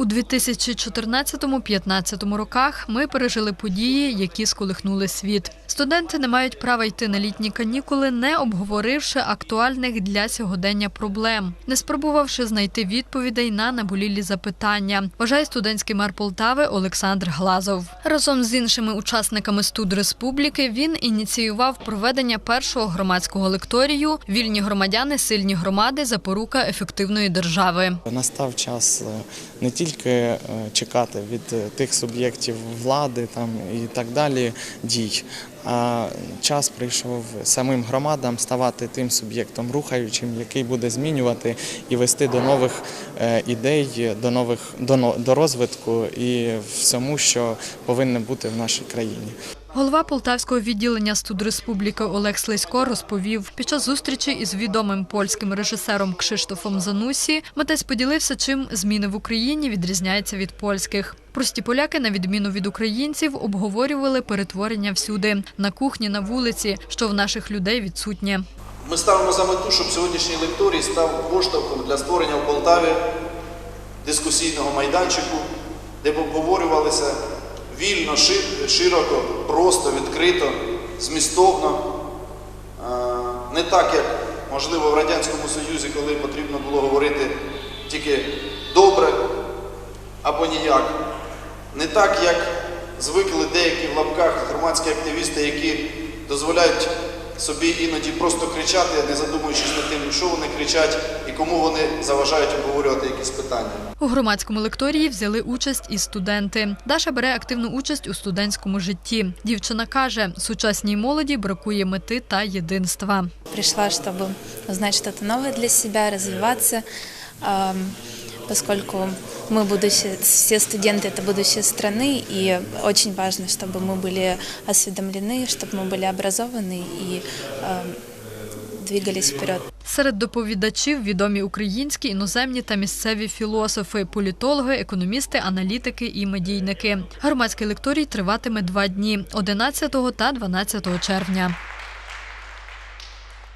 У 2014-15 роках ми пережили події, які сколихнули світ. Студенти не мають права йти на літні канікули, не обговоривши актуальних для сьогодення проблем, не спробувавши знайти відповідей на наболілі запитання. Вважає студентський мер Полтави Олександр Глазов. Разом з іншими учасниками студ республіки він ініціював проведення першого громадського лекторію Вільні громадяни, сильні громади, запорука ефективної держави. Настав час е, не тільки е, чекати від е, тих суб'єктів влади там і так далі дій, а час прийшов самим громадам ставати тим суб'єктом рухаючим, який буде змінювати і вести до нових е, ідей, до нових до, до розвитку і всьому, що повинно бути в нашій країні. Голова Полтавського відділення студреспубліки Олег Слизько розповів, під час зустрічі із відомим польським режисером Кшиштофом Занусі митець поділився, чим зміни в Україні відрізняються від польських. Прості поляки, на відміну від українців, обговорювали перетворення всюди на кухні, на вулиці, що в наших людей відсутнє. Ми ставимо за мету, щоб сьогоднішній лекторій став поштовхом для створення в Полтаві дискусійного майданчику, де б обговорювалися вільно, широко, просто, відкрито, змістовно. Е, Не так, як можливо в Радянському Союзі, коли потрібно було говорити тільки добре або ніяк. Не так, як звикли деякі в лапках громадські активісти, які дозволяють собі іноді просто кричати, не задумуючись над тим, що вони кричать і кому вони заважають обговорювати якісь питання. У громадському лекторії взяли участь і студенти. Даша бере активну участь у студентському житті. Дівчина каже, сучасній молоді бракує мети та єдинства. Пришла, чтобы узнать что-то новое для себя, развиваться, ам, поскольку мы будущее, все студенты это будущее страны, и очень важно, чтобы мы были осведомлены, чтобы мы были образованы и ам, двигались вперед. Серед доповідачів відомі українські, іноземні та місцеві філософи, політологи, економісти, аналітики і медійники. Громадський лекторій триватиме два дні 11 та 12 червня.